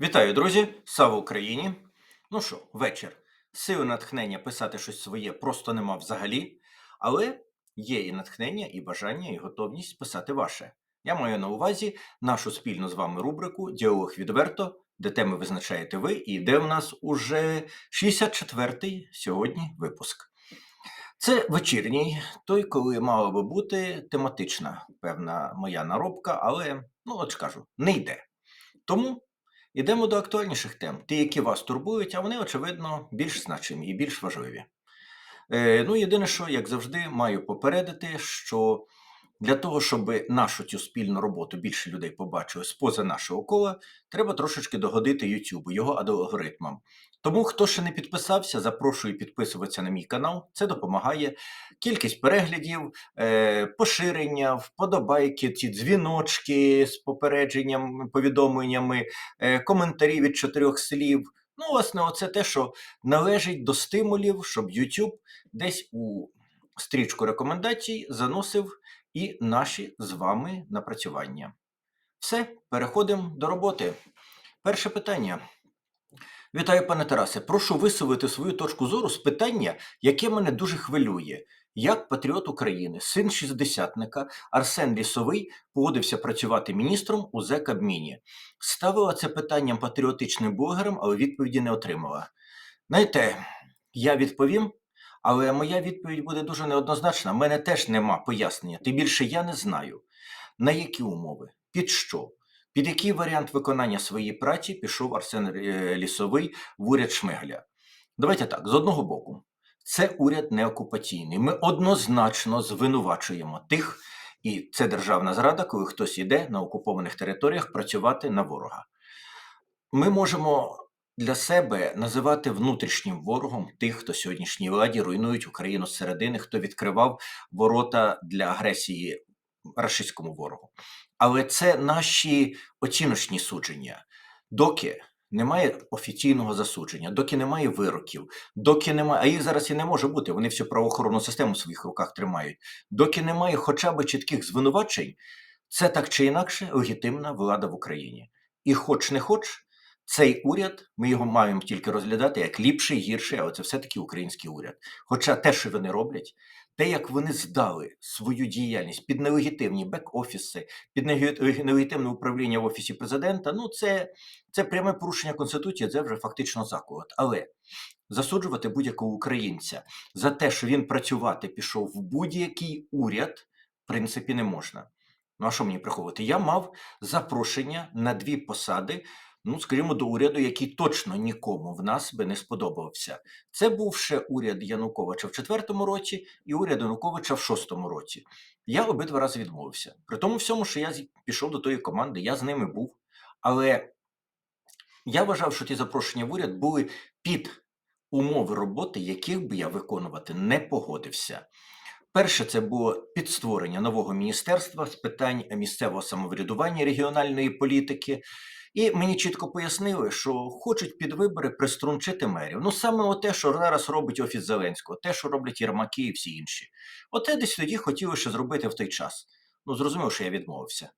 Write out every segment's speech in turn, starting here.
Вітаю, друзі! Слава Україні! Ну що, вечір. Сили натхнення писати щось своє просто нема взагалі, але є і натхнення, і бажання, і готовність писати ваше. Я маю на увазі нашу спільну з вами рубрику Діалог відверто, де теми визначаєте ви, і де в нас уже 64-й сьогодні випуск. Це вечірній, той, коли мала би бути тематична певна моя наробка, але, ну от ж кажу, не йде. Тому Ідемо до актуальніших тем, ті, які вас турбують, а вони, очевидно, більш значимі і більш важливі. Е, ну, єдине, що, як завжди, маю попередити, що для того, щоб нашу цю спільну роботу більше людей побачили з-поза нашого кола, треба трошечки догодити YouTube, його алгоритмам. Тому, хто ще не підписався, запрошую підписуватися на мій канал. Це допомагає. Кількість переглядів, е, поширення, вподобайки, ці дзвіночки з попередженням, повідомленнями, е, коментарі від чотирьох слів. Ну, власне, оце те, що належить до стимулів, щоб YouTube десь у стрічку рекомендацій заносив і наші з вами напрацювання. Все, переходимо до роботи. Перше питання. Вітаю, пане Тарасе. Прошу висловити свою точку зору з питання, яке мене дуже хвилює. Як патріот України, син шістдесятника Арсен Лісовий погодився працювати міністром у ЗЕКабміні. Ставила це питанням патріотичним блогерам, але відповіді не отримала. Знаєте, я відповім, але моя відповідь буде дуже неоднозначна. У мене теж нема пояснення. Тим більше я не знаю, на які умови, під що, під який варіант виконання своєї праці пішов Арсен е, Лісовий в уряд Шмигаля. Давайте так, з одного боку, це уряд неокупаційний. Ми однозначно звинувачуємо тих, і це державна зрада, коли хтось іде на окупованих територіях працювати на ворога. Ми можемо для себе називати внутрішнім ворогом тих, хто сьогоднішній владі руйнують Україну зсередини, хто відкривав ворота для агресії рашистському ворогу. Але це наші оціночні судження. Доки немає офіційного засудження, доки немає вироків, доки немає, а їх зараз і не може бути, вони всю правоохоронну систему в своїх руках тримають, доки немає хоча б чітких звинувачень, це так чи інакше легітимна влада в Україні. І хоч не хоч, цей уряд, ми його маємо тільки розглядати як ліпший, гірший, але це все-таки український уряд. Хоча те, що вони роблять, те, як вони здали свою діяльність під нелегітимні бек-офіси, під нелегітимне управління в офісі президента, ну це, це пряме порушення конституції, це вже фактично заколот. Але засуджувати будь-якого українця за те, що він працювати пішов в будь-який уряд, в принципі, не можна. Ну а що мені приховувати? Я мав запрошення на дві посади ну, скажімо, до уряду, який точно нікому в нас би не сподобався. Це був ще уряд Януковича в четвертому році і уряд Януковича в шостому році. Я обидва рази відмовився. При тому всьому, що я пішов до тої команди, я з ними був. Але я вважав, що ті запрошення в уряд були під умови роботи, яких би я виконувати не погодився. Перше, це було підстворення нового міністерства з питань місцевого самоврядування регіональної політики. І мені чітко пояснили, що хочуть під вибори приструнчити мерів. Ну саме те, що зараз робить офіс Зеленського, те, що роблять Єрмаки і всі інші. Оте десь тоді хотіли ще зробити в той час. Ну зрозумів, що я відмовився.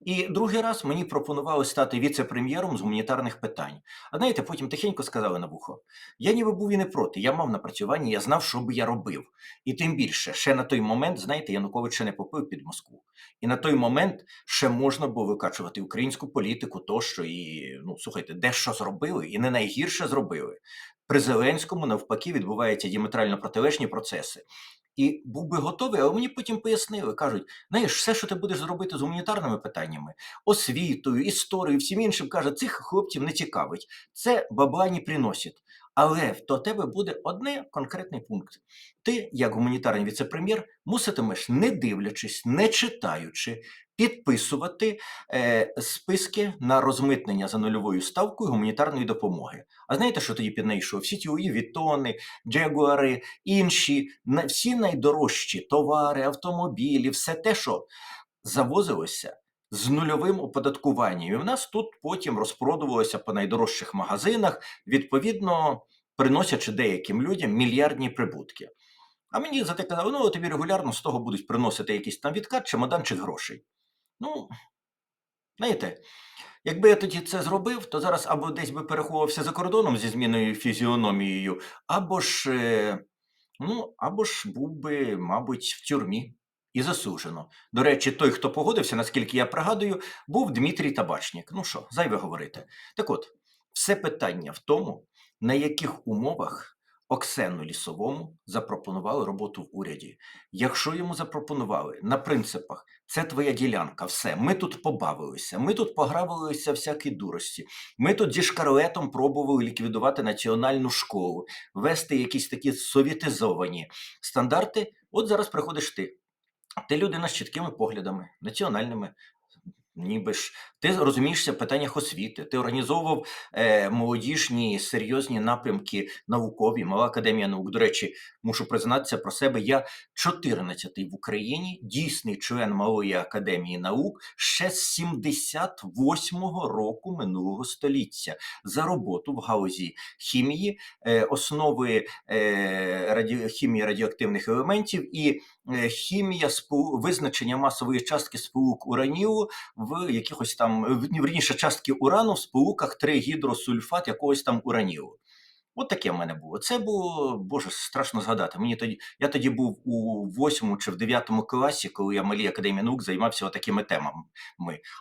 І другий раз мені пропонували стати віце-прем'єром з гуманітарних питань. А знаєте, потім тихенько сказали на вухо: я ніби був і не проти, я мав напрацювання, я знав, що би я робив. І тим більше, ще на той момент, знаєте, Янукович ще не попив під Москву. І на той момент ще можна було викачувати українську політику, тощо і ну слухайте, дещо зробили, і не найгірше зробили. При Зеленському навпаки відбуваються діаметрально протилежні процеси. І був би готовий, але мені потім пояснили, кажуть, знаєш, все, що ти будеш зробити з гуманітарними питаннями, освітою, історією, всім іншим, каже, цих хлопців не цікавить. Це бабла не. Але до тебе буде одне конкретний пункт. Ти, як гуманітарний віце-прем'єр, муситимеш, не дивлячись, не читаючи, підписувати е, списки на розмитнення за нульовою ставкою гуманітарної допомоги. А знаєте, що тоді під нею йшло? Всі ті Вітони, Джегуари, інші, всі найдорожчі товари, автомобілі, все те, що завозилося з нульовим оподаткуванням. І в нас тут потім розпродувалося по найдорожчих магазинах, відповідно приносячи деяким людям мільярдні прибутки. А мені за те казали, ну тобі регулярно з того будуть приносити якийсь там відкат, чемоданчик грошей. Ну, знаєте, Якби я тоді це зробив, то зараз або десь би переховувався за кордоном зі зміною фізіономією, або ж, е, ну, або ж був би, мабуть, в тюрмі і засуджено. До речі, той, хто погодився, наскільки я пригадую, був Дмитрій Табачник. Ну що, зайве говорити. Так от, все питання в тому, на яких умовах Оксену Лісовому запропонували роботу в уряді. Якщо йому запропонували на принципах, це твоя ділянка, все, ми тут побавилися, ми тут погравилися всякі дурості, ми тут зі шкарлетом пробували ліквідувати національну школу, вести якісь такі совєтизовані стандарти. От зараз приходиш ти. Ти людина з чіткими поглядами, національними. Ніби ж ти розумієшся в питаннях освіти, ти організовував е, молодіжні серйозні напрямки наукові, мала академія наук. До речі, мушу признатися про себе. Я 14-й в Україні, дійсний член малої академії наук ще з 78-го року минулого століття за роботу в галузі хімії, е, основи е, раді... хімії радіоактивних елементів і хімія спу... визначення масової частки сполук уранілу в якихось там в- вірніше частки урану в сполуках 3 гідросульфат якогось там уранілу. От таке в мене було. Це було, боже, страшно згадати. Мені тоді, я тоді був у восьмому чи в дев'ятому класі, коли я малій академії наук займався такими темами.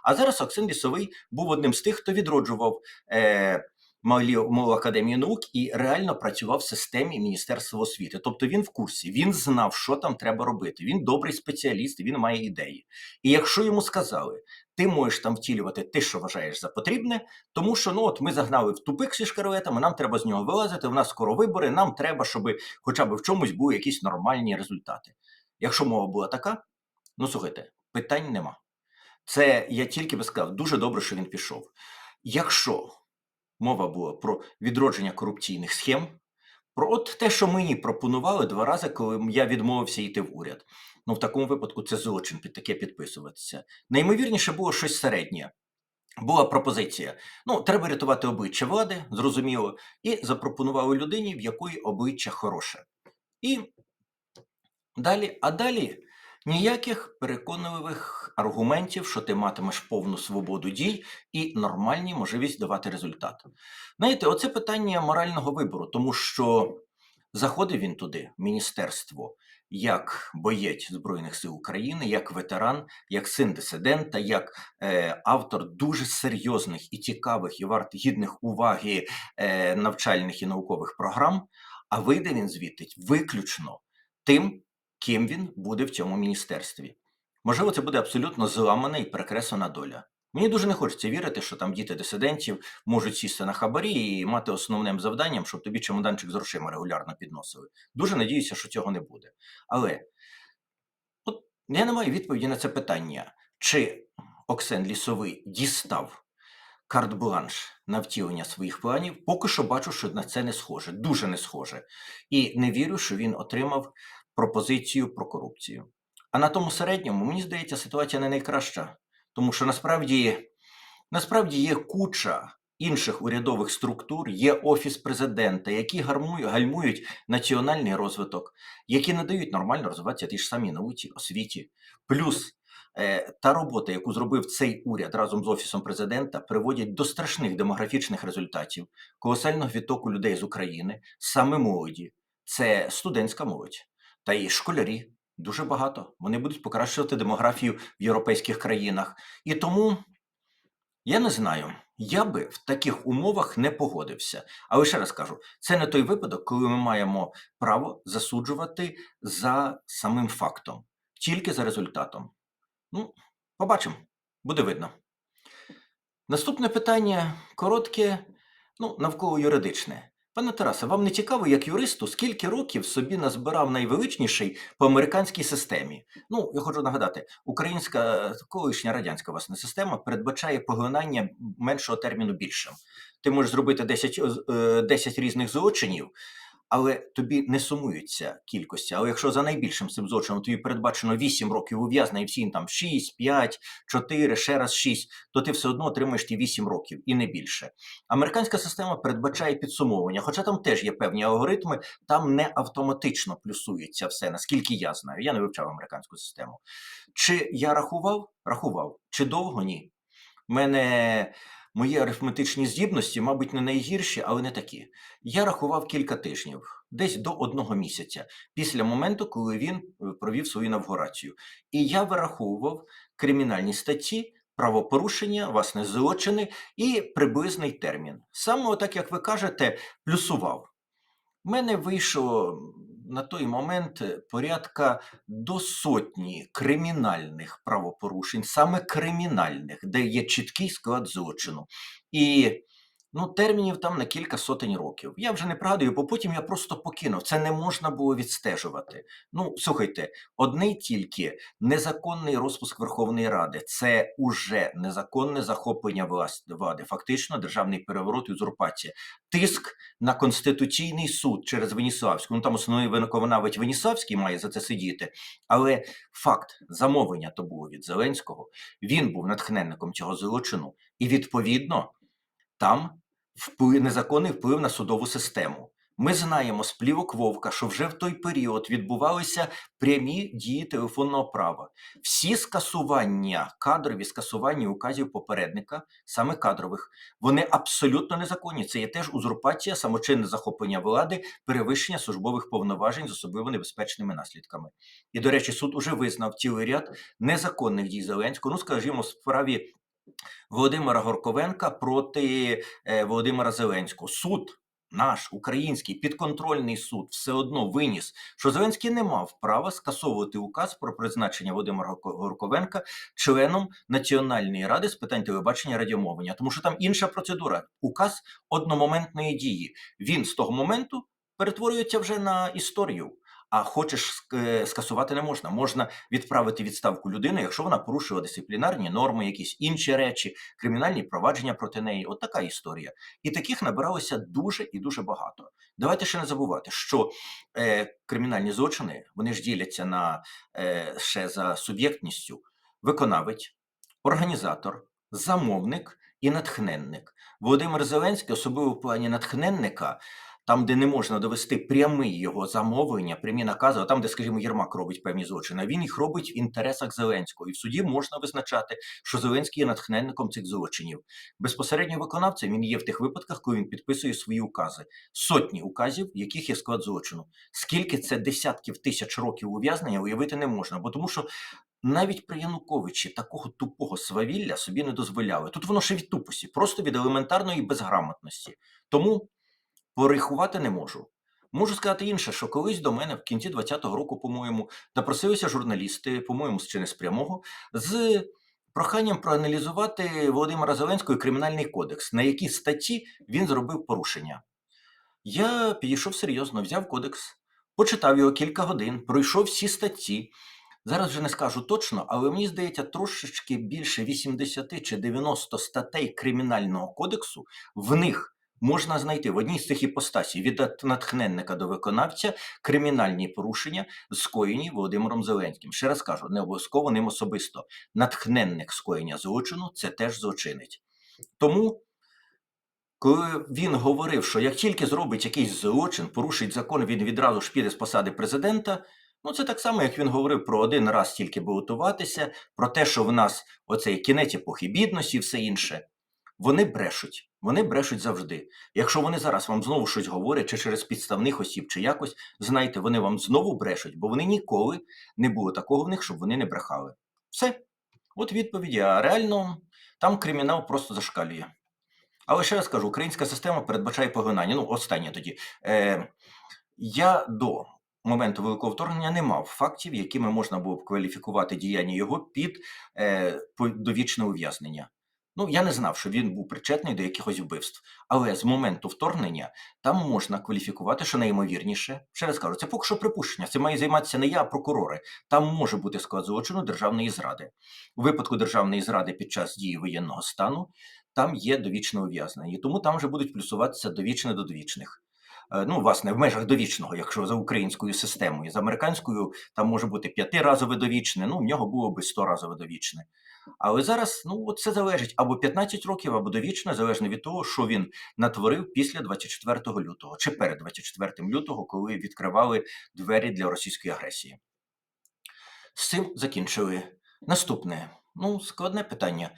А зараз Оксен Лісовий був одним з тих, хто відроджував е, малі, малу академію наук і реально працював в системі Міністерства освіти. Тобто він в курсі, він знав, що там треба робити. Він добрий спеціаліст, він має ідеї. І якщо йому сказали, ти можеш там втілювати те, що вважаєш за потрібне, тому що ну от ми загнали в тупик зі шкарветами, нам треба з нього вилазити. У нас скоро вибори. Нам треба, щоб хоча б в чомусь були якісь нормальні результати. Якщо мова була така, ну слухайте, питань нема. Це я тільки би сказав, дуже добре, що він пішов. Якщо мова була про відродження корупційних схем, про от те, що мені пропонували два рази, коли я відмовився йти в уряд. Ну, в такому випадку це злочин під таке підписуватися. Найімовірніше було щось середнє. Була пропозиція: ну, треба рятувати обличчя влади, зрозуміло, і запропонували людині, в якої обличчя хороше. І далі, а далі ніяких переконливих аргументів, що ти матимеш повну свободу дій і нормальні можливість давати результат. Знаєте, оце питання морального вибору, тому що заходив він туди, міністерство, як боєць Збройних сил України, як ветеран, як син дисидента, як е, автор дуже серйозних і цікавих і варт гідних уваги е, навчальних і наукових програм. А вийде він звідти виключно тим, ким він буде в цьому міністерстві. Можливо, це буде абсолютно зламана і перекреслена доля. Мені дуже не хочеться вірити, що там діти дисидентів можуть сісти на хабарі і мати основним завданням, щоб тобі чемоданчик з грошима регулярно підносили. Дуже надіюся, що цього не буде. Але от я не маю відповіді на це питання, чи Оксен Лісовий дістав карт-бланш на втілення своїх планів. Поки що бачу, що на це не схоже, дуже не схоже. І не вірю, що він отримав пропозицію про корупцію. А на тому середньому, мені здається, ситуація не найкраща. Тому що насправді, насправді є куча інших урядових структур, є офіс президента, які гальмують національний розвиток, які не дають нормально розвиватися ті ж самі науці, освіті. Плюс е, та робота, яку зробив цей уряд разом з офісом президента, приводять до страшних демографічних результатів, колосального відтоку людей з України, саме молоді, це студентська молодь та і школярі. Дуже багато. Вони будуть покращувати демографію в європейських країнах. І тому я не знаю, я би в таких умовах не погодився. Але ще раз кажу, це не той випадок, коли ми маємо право засуджувати за самим фактом, тільки за результатом. Ну, побачимо, буде видно. Наступне питання коротке, ну, навколо юридичне. Пане Тарасе, вам не цікаво, як юристу, скільки років собі назбирав найвеличніший по американській системі? Ну, я хочу нагадати, українська колишня радянська власне система передбачає поглинання меншого терміну більшим. Ти можеш зробити 10, е, 10 різних злочинів, але тобі не сумуються кількості. Але якщо за найбільшим цим злочином тобі передбачено 8 років ув'язнення, і всі там 6, 5, 4, ще раз 6, то ти все одно отримаєш ті 8 років і не більше. Американська система передбачає підсумовування, хоча там теж є певні алгоритми, там не автоматично плюсується все, наскільки я знаю. Я не вивчав американську систему. Чи я рахував? Рахував. Чи довго ні? У мене мої арифметичні здібності, мабуть, не найгірші, але не такі. Я рахував кілька тижнів, десь до одного місяця, після моменту, коли він е, провів свою інавгурацію. І я вираховував кримінальні статті, правопорушення, власне, злочини і приблизний термін. Саме отак, як ви кажете, плюсував. У мене вийшло на той момент е, порядка до сотні кримінальних правопорушень, саме кримінальних, де є чіткий склад злочину. І ну, термінів там на кілька сотень років. Я вже не пригадую, бо потім я просто покинув. Це не можна було відстежувати. Ну, слухайте, одне тільки незаконний розпуск Верховної Ради це уже незаконне захоплення влади, фактично державний переворот і узурпація. Тиск на Конституційний суд через Веніславську. Ну там основний виконавець Веніславський має за це сидіти. Але факт замовлення то було від Зеленського. Він був натхненником цього злочину, і відповідно там вплив, незаконний вплив на судову систему. Ми знаємо з плівок Вовка, що вже в той період відбувалися прямі дії телефонного права. Всі скасування, кадрові скасування указів попередника, саме кадрових, вони абсолютно незаконні. Це є теж узурпація, самочинне захоплення влади, перевищення службових повноважень з особливо небезпечними наслідками. І, до речі, суд уже визнав цілий ряд незаконних дій Зеленського. Ну, скажімо, в справі Володимира Горковенка проти е, Володимира Зеленського. Суд. Наш український підконтрольний суд все одно виніс, що Зеленський не мав права скасовувати указ про призначення Володимира Горковенка членом Національної ради з питань телебачення радіомовлення, тому що там інша процедура. Указ одномоментної дії. Він з того моменту перетворюється вже на історію. А хочеш е, скасувати не можна. Можна відправити відставку людини, якщо вона порушила дисциплінарні норми, якісь інші речі, кримінальні провадження проти неї. От така історія. І таких набиралося дуже і дуже багато. Давайте ще не забувати, що е, кримінальні злочини вони ж діляться на е, ще за суб'єктністю: виконавець, організатор, замовник і натхненник. Володимир Зеленський, особливо в плані натхненника. Там, де не можна довести прямий його замовлення, прямі накази, а там, де, скажімо, Єрмак робить певні злочини, він їх робить в інтересах Зеленського. І в суді можна визначати, що Зеленський є натхненником цих злочинів. Безпосередньо виконавцем він є в тих випадках, коли він підписує свої укази. Сотні указів, в яких є склад злочину. Скільки це десятків тисяч років ув'язнення, уявити не можна, бо тому що. Навіть при Януковичі такого тупого свавілля собі не дозволяли. Тут воно ще від тупості, просто від елементарної безграмотності. Тому порахувати не можу. Можу сказати інше, що колись до мене в кінці 20-го року, по-моєму, напросилися журналісти, по-моєму, чи не з прямого, з проханням проаналізувати Володимира Зеленського кримінальний кодекс, на які статті він зробив порушення. Я підійшов серйозно, взяв кодекс, почитав його кілька годин, пройшов всі статті. Зараз вже не скажу точно, але мені здається, трошечки більше 80 чи 90 статей кримінального кодексу в них можна знайти в одній з цих іпостасій від натхненника до виконавця кримінальні порушення, скоєні Володимиром Зеленським. Ще раз кажу, не обов'язково ним особисто. Натхненник скоєння злочину це теж злочинець. Тому, коли він говорив, що як тільки зробить якийсь злочин, порушить закон, він відразу ж піде з посади президента. Ну, це так само, як він говорив про один раз тільки балотуватися, про те, що в нас оцей кінець епохи бідності і все інше. Вони брешуть. Вони брешуть завжди. Якщо вони зараз вам знову щось говорять, чи через підставних осіб, чи якось, знайте, вони вам знову брешуть, бо вони ніколи не було такого в них, щоб вони не брехали. Все. От відповіді. А реально там кримінал просто зашкалює. Але ще раз кажу, українська система передбачає поглинання. Ну, останнє тоді. Е, я до моменту великого вторгнення не мав фактів, якими можна було б кваліфікувати діяння його під е, довічне ув'язнення. Ну, я не знав, що він був причетний до якихось вбивств. Але з моменту вторгнення там можна кваліфікувати, що найімовірніше. Ще раз кажу, це поки що припущення. Це має займатися не я, а прокурори. Там може бути склад злочину державної зради. У випадку державної зради під час дії воєнного стану там є довічне ув'язнення. І тому там вже будуть плюсуватися довічне до довічних. Е, Ну, власне, в межах довічного, якщо за українською системою, за американською там може бути п'ятиразове довічне, ну в нього було би сторазове довічне. Але зараз ну це залежить або 15 років, або довічно, залежно від того, що він натворив після 24 лютого чи перед 24 лютого, коли відкривали двері для російської агресії. З цим закінчили. Наступне, ну, складне питання.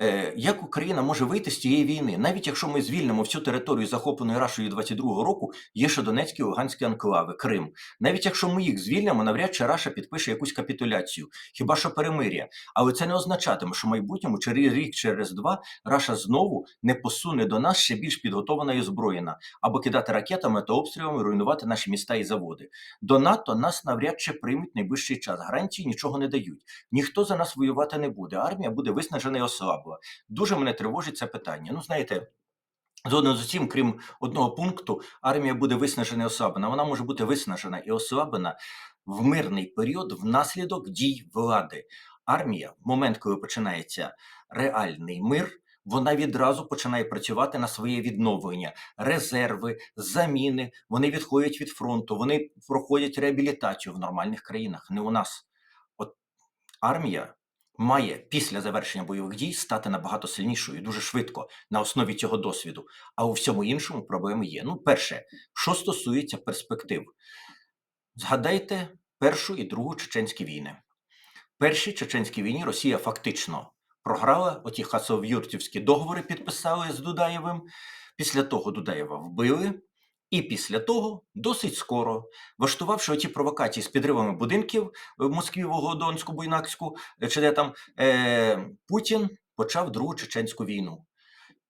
Е, як Україна може вийти з цієї війни? Навіть якщо ми звільнимо всю територію захопленої Рашою 22-го року, є ще Донецькі Луганські анклави, Крим. Навіть якщо ми їх звільнимо, навряд чи Раша підпише якусь капітуляцію, хіба що перемир'я. Але це не означатиме, що в майбутньому через рік, через два Раша знову не посуне до нас ще більш підготована і озброєна, або кидати ракетами та обстрілами, руйнувати наші міста і заводи. До НАТО нас навряд чи приймуть найближчий час. Гарантії нічого не дають. Ніхто за нас воювати не буде. Армія буде виснажена і ослабла. Дуже мене тривожить це питання. Ну, знаєте. Згодом з усім, крім одного пункту, армія буде виснажена і ослаблена. Вона може бути виснажена і ослаблена в мирний період внаслідок дій влади. Армія, в момент, коли починається реальний мир, вона відразу починає працювати на своє відновлення, резерви, заміни. Вони відходять від фронту, вони проходять реабілітацію в нормальних країнах, не у нас. От армія має після завершення бойових дій стати набагато сильнішою дуже швидко на основі цього досвіду. А у всьому іншому проблеми є. Ну, перше, що стосується перспектив, згадайте першу і другу чеченські війни. Першій чеченській війні Росія фактично програла, оті хасово-юртівські договори підписали з Дудаєвим. Після того Дудаєва вбили. І після того, досить скоро, влаштувавши оті провокації з підривами будинків в Москві, Волгодонську, Буйнакську, е, чи де там, е, Путін почав Другу Чеченську війну.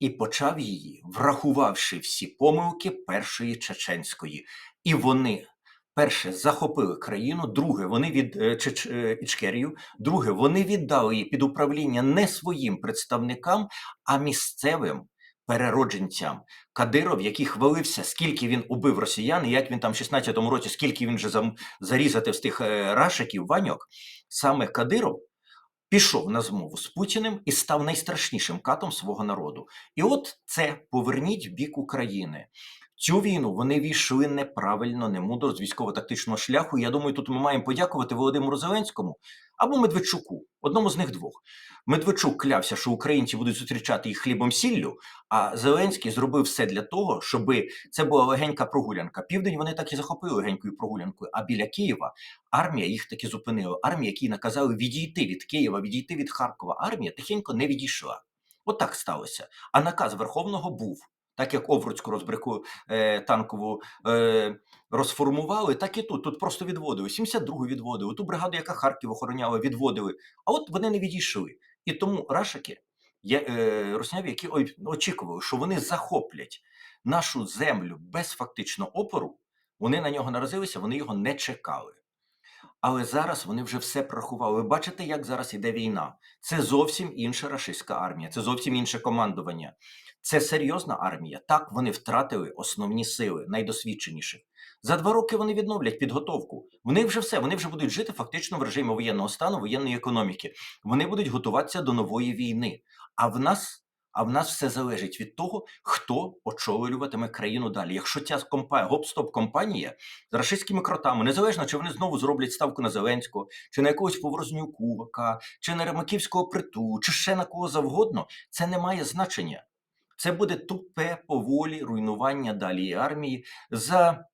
І почав її, врахувавши всі помилки Першої Чеченської. І вони, перше, захопили країну, друге, вони від е, Чеч, е, Ічкерію, друге, вони віддали її під управління не своїм представникам, а місцевим переродженцям. Кадиров, який хвалився, скільки він убив росіян, і як він там в 16-му році, скільки він вже зарізати з тих рашиків, ваньок, саме Кадиров пішов на змову з Путіним і став найстрашнішим катом свого народу. І от це поверніть в бік України. Цю війну вони війшли неправильно, немудро з військово-тактичного шляху. Я думаю, тут ми маємо подякувати Володимиру Зеленському або Медведчуку, одному з них двох. Медведчук клявся, що українці будуть зустрічати їх хлібом сіллю, а Зеленський зробив все для того, щоб це була легенька прогулянка. Південь вони так і захопили легенькою прогулянкою. А біля Києва армія їх таки зупинила. Армія, які наказали відійти від Києва, відійти від Харкова. Армія тихенько не відійшла. Отак сталося. А наказ Верховного був. Так як Овруцьку розбрику е, танкову е, розформували, так і тут. Тут просто відводили. 72-гу відводили, ту бригаду, яка Харків охороняла, відводили. А от вони не відійшли. І тому рашики, є, е, русняві, які очікували, що вони захоплять нашу землю без фактично опору, вони на нього наразилися, вони його не чекали. Але зараз вони вже все прорахували. Ви бачите, як зараз іде війна. Це зовсім інша рашистська армія, це зовсім інше командування. Це серйозна армія. Так вони втратили основні сили, найдосвідченіших. За два роки вони відновлять підготовку. Вони вже все, вони вже будуть жити фактично в режимі воєнного стану, воєнної економіки. Вони будуть готуватися до нової війни. А в нас, а в нас все залежить від того, хто очолюватиме країну далі. Якщо ця компа... гоп-стоп компанія з рашистськими кротами, незалежно чи вони знову зроблять ставку на Зеленського, чи на якогось Поворознюка, чи на Ремаківського приту, чи ще на кого завгодно, це не має значення. Це буде тупе поволі руйнування далі армії за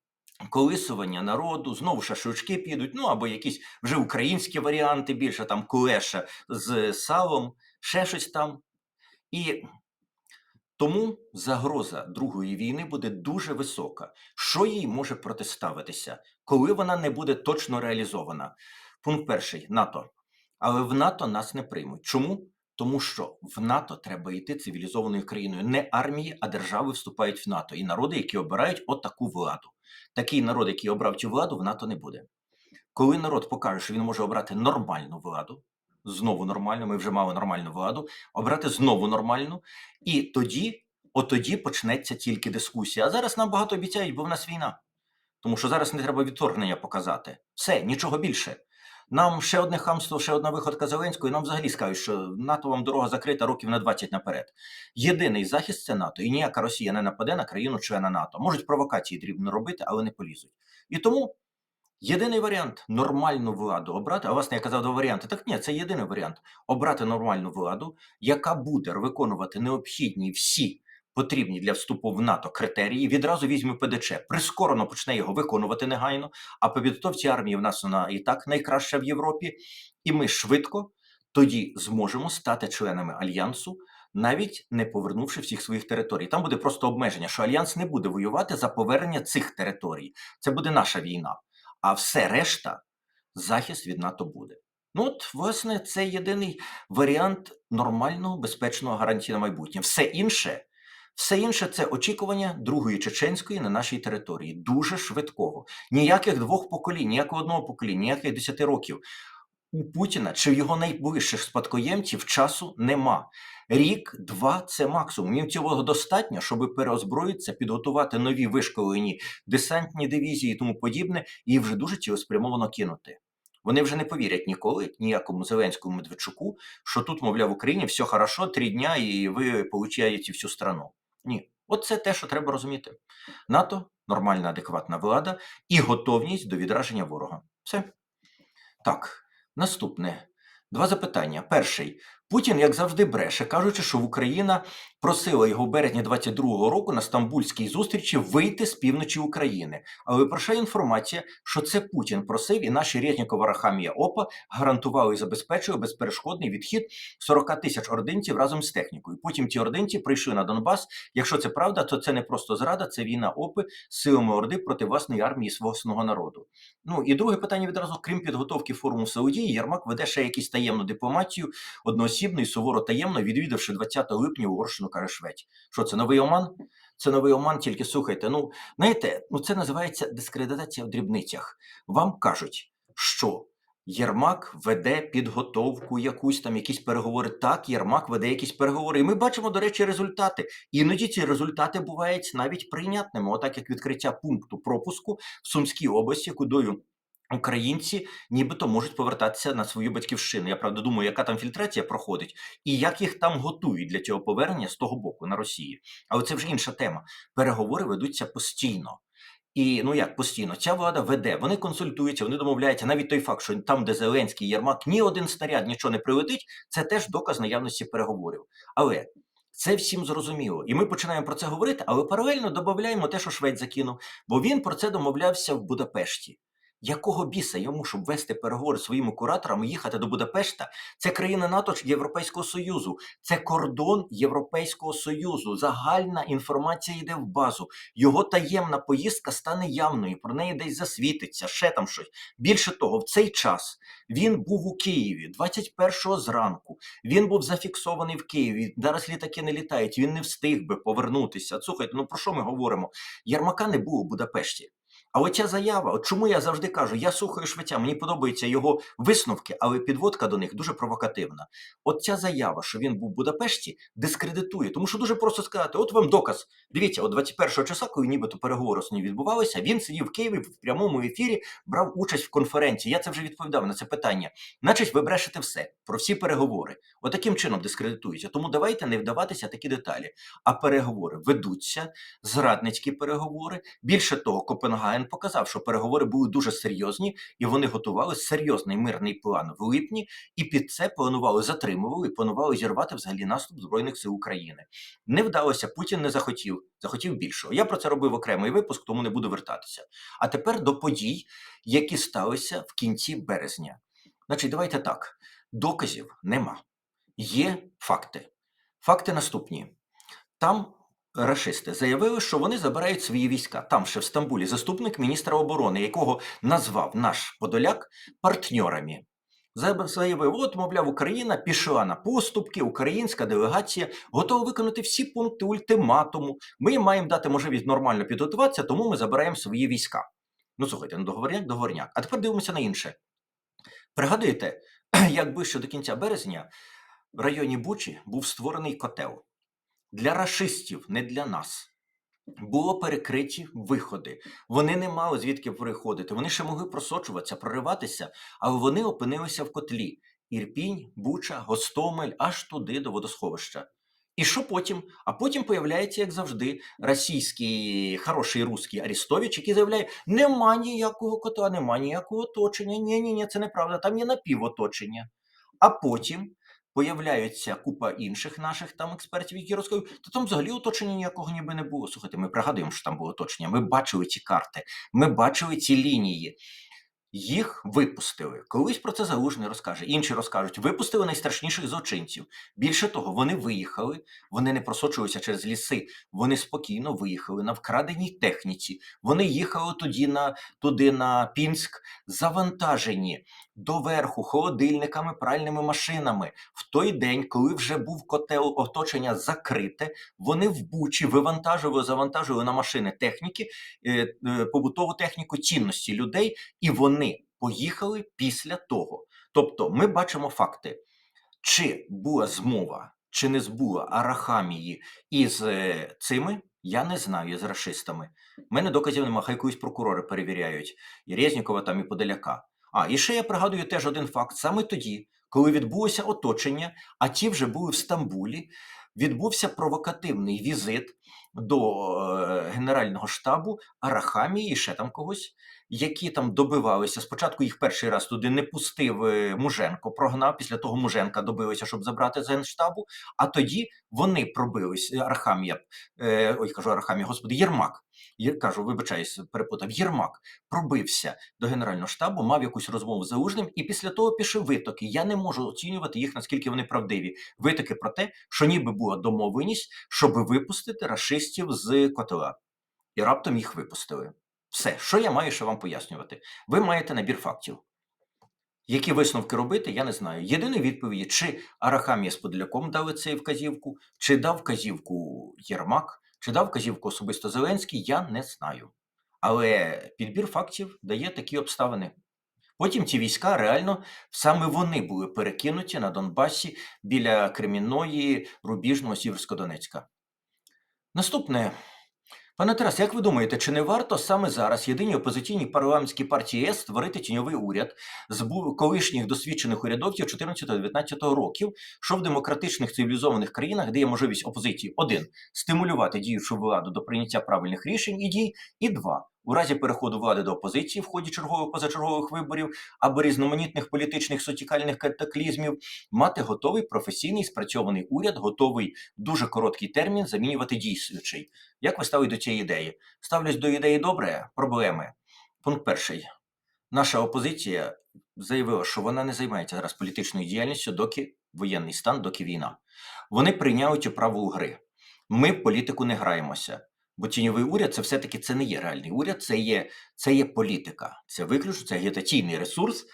колисування народу, знову шашлички підуть, ну або якісь вже українські варіанти, більше там кулеша з салом, ще щось там. І тому загроза Другої війни буде дуже висока. Що їй може протиставитися, коли вона не буде точно реалізована? Пункт перший НАТО. Але в НАТО нас не приймуть. Чому? Тому що в НАТО треба йти цивілізованою країною. Не армії, а держави вступають в НАТО. І народи, які обирають отаку владу. Такий народ, який обрав цю владу, в НАТО не буде. Коли народ покаже, що він може обрати нормальну владу, знову нормальну, ми вже мали нормальну владу, обрати знову нормальну, і тоді, от тоді почнеться тільки дискусія. А зараз нам багато обіцяють, бо в нас війна. Тому що зараз не треба відторгнення показати. Все, нічого більше. Нам ще одне хамство, ще одна виходка Зеленського, і нам взагалі скажуть, що НАТО вам дорога закрита років на 20 наперед. Єдиний захист це НАТО, і ніяка Росія не нападе на країну-члена НАТО. Можуть провокації дрібно робити, але не полізуть. І тому єдиний варіант нормальну владу обрати. А власне я казав два варіанти. Так ні, це єдиний варіант обрати нормальну владу, яка буде виконувати необхідні всі потрібні для вступу в НАТО критерії. Відразу візьме ПДЧ, прискорено почне його виконувати негайно. А по підготовці армії в нас вона і так найкраща в Європі, і ми швидко. тоді зможемо стати членами альянсу, навіть не повернувши всіх своїх територій. Там буде просто обмеження, що альянс не буде воювати за повернення цих територій. Це буде наша війна. А все решта захист від НАТО буде. Ну, от, власне, це єдиний варіант нормального, безпечного гарантії на майбутнє. Все інше, все інше це очікування другої чеченської на нашій території, дуже швидкого. Ніяких двох поколінь, ніякого одного покоління, ніяких десяти років. У Путіна чи в його найближчих спадкоємців часу нема. Рік, два це максимум. Їм цього достатньо, щоб переозброїтися, підготувати нові вишколені десантні дивізії і тому подібне, і вже дуже цілеспрямовано кинути. Вони вже не повірять ніколи ніякому Зеленському Медведчуку, що тут, мовляв, в Україні все хорошо, три дня, і ви получаєте всю страну. Ні, от це те, що треба розуміти. НАТО нормальна, адекватна влада і готовність до відраження ворога. Все. Так, наступне. Два запитання. Перший. Путін, як завжди, бреше, кажучи, що Україна просила його березні 22-го року на стамбульській зустрічі вийти з півночі України. Але випрошає інформація, що це Путін просив, і наші Резнікова Рахамія ОПА гарантували і забезпечили безперешкодний відхід 40 тисяч ординців разом з технікою. Потім ті ординці прийшли на Донбас. Якщо це правда, то це не просто зрада, це війна ОПи з силами Орди проти власної армії свого народу. Ну і друге питання відразу, крім підготовки форуму в Саудії, Єрмак веде ще якусь таємну дипломатію, одноосібно і суворо таємно, відвідавши 20 липня Угорщину, каже Швець. Що це новий оман? Це новий оман, тільки слухайте. Ну, знаєте, ну це називається дискредитація в дрібницях. Вам кажуть, що Єрмак веде підготовку, якусь там, якісь переговори. Так, Єрмак веде якісь переговори. І ми бачимо, до речі, результати. Іноді ці результати бувають навіть прийнятними, отак як відкриття пункту пропуску в Сумській області, кудою українці нібито можуть повертатися на свою батьківщину. Я правда думаю, яка там фільтрація проходить, і як їх там готують для цього повернення з того боку на Росії. Але це вже інша тема. Переговори ведуться постійно. І ну як постійно, ця влада веде, вони консультуються, вони домовляються. Навіть той факт, що там, де Зеленський Єрмак, ні один снаряд нічого не прилетить, це теж доказ наявності переговорів. Але це всім зрозуміло. І ми починаємо про це говорити, але паралельно додаємо те, що Швець закинув, бо він про це домовлявся в Будапешті. Якого біса йому, щоб вести переговори зі своїми кураторами, їхати до Будапешта? Це країна НАТО Європейського Союзу, це кордон Європейського Союзу. Загальна інформація йде в базу. Його таємна поїздка стане явною. Про неї десь засвітиться, ще там щось. Більше того, в цей час він був у Києві 21-го зранку. Він був зафіксований в Києві. Зараз літаки не літають. Він не встиг би повернутися. Слухайте, ну про що ми говоримо? Ярмака не було у Будапешті. А оця заява, от чому я завжди кажу, я слухаю швеця, мені подобаються його висновки, але підводка до них дуже провокативна. От ця заява, що він був в Будапешті, дискредитує, тому що дуже просто сказати: от вам доказ. Дивіться, от 21 числа, коли нібито переговори з ним відбувалися, він сидів в Києві в прямому ефірі, брав участь в конференції. Я це вже відповідав на це питання. Значить, ви брешете все про всі переговори. Отаким чином дискредитується. Тому давайте не вдаватися такі деталі. А переговори ведуться, зрадницькі переговори. Більше того, Копенгаген показав, що переговори були дуже серйозні, і вони готували серйозний мирний план в липні, і під це планували затримували, планували зірвати взагалі наступ збройних сил України. Не вдалося, Путін не захотів, захотів більшого. Я про це робив окремий випуск, тому не буду вертатися. А тепер до подій, які сталися в кінці березня. Значить, давайте так: доказів нема. Є факти. Факти наступні. Там рашисти заявили, що вони забирають свої війська. Там ще в Стамбулі заступник міністра оборони, якого назвав наш Подоляк партньорами. Заявив, от, мовляв, Україна пішла на поступки, українська делегація готова виконати всі пункти ультиматуму. Ми маємо дати можливість нормально підготуватися, тому ми забираємо свої війська. Ну, слухайте, ну договорняк, договорняк. А тепер дивимося на інше. Пригадуєте, якби ще до кінця березня в районі Бучі був створений котел для рашистів, не для нас. Було перекриті виходи. Вони не мали звідки переходити. Вони ще могли просочуватися, прориватися, але вони опинилися в котлі. Ірпінь, Буча, Гостомель, аж туди до водосховища. І що потім? А потім появляється, як завжди, російський хороший русський Арістович, який заявляє: нема ніякого котла, нема ніякого оточення. Ні, ні, ні, це неправда, там є напівоточення. А потім появляється купа інших наших там експертів, які розказують, то там взагалі оточення ніякого ніби не було. Слухайте, ми пригадуємо, що там було оточення. Ми бачили ці карти, ми бачили ці лінії. їх випустили. Колись про це Залужний розкаже. Інші розкажуть, випустили найстрашніших злочинців. Більше того, вони виїхали, вони не просочувалися через ліси, вони спокійно виїхали на вкраденій техніці. Вони їхали тоді на туди на Пінськ, завантажені доверху холодильниками, пральними машинами. В той день, коли вже був котел оточення закрите, вони в Бучі вивантажували, завантажували на машини техніки, е, е, побутову техніку цінності людей, і вони поїхали після того. Тобто, ми бачимо факти, чи була змова, чи не збула Арахамії із е, цими. Я не знаю з расистами. У мене доказів немає, хай колись прокурори перевіряють і Резнікова там, і Подоляка. А, і ще я пригадую теж один факт: саме тоді, коли відбулося оточення, а ті вже були в Стамбулі, відбувся провокативний візит до е, Генерального штабу Арахамії і ще там когось, які там добивалися. Спочатку їх перший раз туди не пустив е, Муженко, прогнав. Після того Муженка добилися, щоб забрати з Генштабу. А тоді вони пробились. е, Арахамія, ой, кажу Арахамія, господи, Єрмак. Я кажу, вибачаюсь, перепутав. Єрмак пробився до Генерального штабу, мав якусь розмову з Залужним, і після того пішов витоки. Я не можу оцінювати їх, наскільки вони правдиві. Витоки про те, що ніби була домовленість, щоб випустити рашистів з котела. І раптом їх випустили. Все, що я маю ще вам пояснювати? Ви маєте набір фактів. Які висновки робити, я не знаю. Єдиної відповіді, чи Арахамія з Подоляком дали цей вказівку, чи дав вказівку Єрмак, чи дав вказівку особисто Зеленський, я не знаю. Але підбір фактів дає такі обставини. Потім ці війська реально саме вони були перекинуті на Донбасі біля Кремінної, Рубіжного, Сіверсько-Донецька. Наступне. Пане Тарас, як ви думаєте, чи не варто саме зараз єдиній опозиційній парламентській партії ЄС створити тіньовий уряд з колишніх досвідчених урядовців 14-19 років, що в демократичних цивілізованих країнах дає можливість опозиції? Один. Стимулювати діючу владу до прийняття правильних рішень і дій, і два у разі переходу влади до опозиції в ході чергових позачергових виборів або різноманітних політичних соціальних катаклізмів мати готовий професійний спрацьований уряд, готовий дуже короткий термін замінювати діючий. Як ви ставите до цієї ідеї? Ставлюсь до ідеї добре, проблеми. Пункт перший. Наша опозиція заявила, що вона не займається зараз політичною діяльністю, доки воєнний стан, доки війна. Вони прийняли цю правилу гри. Ми в політику не граємося. Бо тіньовий уряд це все-таки це не є реальний уряд, це є, це є політика. Це виключно це агітаційний ресурс,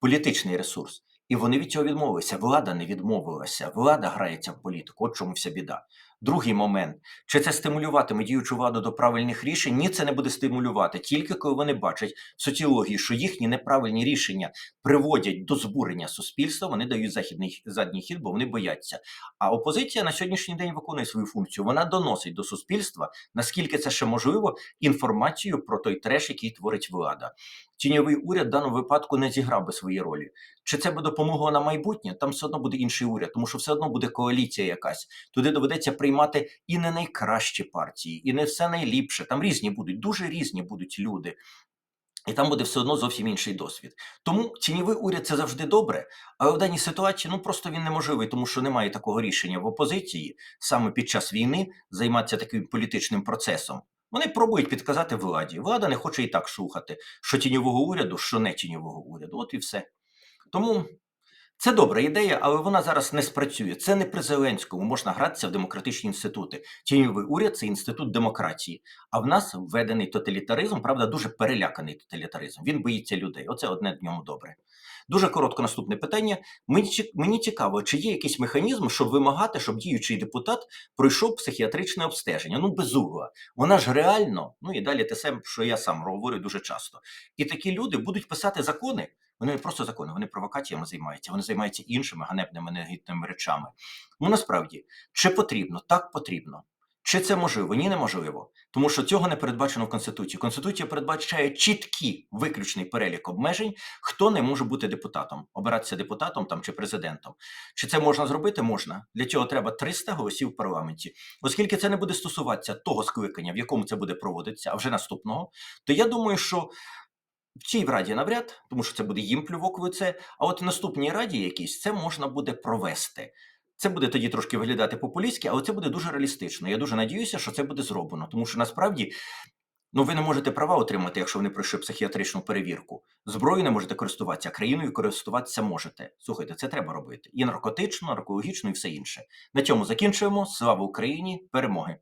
політичний ресурс. І вони від цього відмовилися. Влада не відмовилася. Влада грається в політику. От чому вся біда. Другий момент: чи це стимулюватиме діючу владу до правильних рішень? Ні, це не буде стимулювати. Тільки коли вони бачать в соціології, що їхні неправильні рішення приводять до збурення суспільства, вони дають західний задній хід, бо вони бояться. А опозиція на сьогоднішній день виконує свою функцію. Вона доносить до суспільства, наскільки це ще можливо, інформацію про той треш, який творить влада. Тіньовий уряд в даному випадку не зіграв би свої ролі. Чи це би допомогло на майбутнє? Там все одно буде інший уряд, тому що все одно буде коаліція якась. Туди доведеться приймати і не найкращі партії, і не все найліпше. Там різні будуть, дуже різні будуть люди. І там буде все одно зовсім інший досвід. Тому тіньовий уряд це завжди добре, але в даній ситуації ну просто він неможливий, тому що немає такого рішення в опозиції саме під час війни займатися таким політичним процесом. Вони пробують підказати владі. Влада не хоче і так слухати, що тіньового уряду, що не тіньового уряду. От і все. Тому це добра ідея, але вона зараз не спрацює. Це не при Зеленському можна гратися в демократичні інститути. Тіньовий уряд це інститут демократії. А в нас введений тоталітаризм, правда, дуже переляканий тоталітаризм. Він боїться людей. Оце одне в ньому добре. Дуже коротко наступне питання. Мені, ці- цікаво, чи є якийсь механізм, щоб вимагати, щоб діючий депутат пройшов психіатричне обстеження. Ну, без. Вона ж реально, ну і далі те саме, що я сам говорю дуже часто. І такі люди будуть писати закони. Вони не просто закони, вони провокаціями займаються, вони займаються іншими ганебними негідними речами. Ну насправді, чи потрібно? Так потрібно. Чи це можливо? Ні, неможливо. Тому що цього не передбачено в Конституції. Конституція передбачає чіткий виключний перелік обмежень, хто не може бути депутатом, обиратися депутатом там чи президентом. Чи це можна зробити? Можна. Для цього треба 300 голосів в парламенті. Оскільки це не буде стосуватися того скликання, в якому це буде проводитися, а вже наступного, то я думаю, що в цій раді навряд, тому що це буде їм плювок в лице, а от в наступній раді якійсь це можна буде провести. Це буде тоді трошки виглядати популістськи, але це буде дуже реалістично. Я дуже надіюся, що це буде зроблено, тому що насправді Ну, ви не можете права отримати, якщо ви не пройшли психіатричну перевірку. Зброю не можете користуватися, країною користуватися можете. Слухайте, це треба робити. І наркотично, наркологічно, і все інше. На цьому закінчуємо. Слава Україні! Перемоги!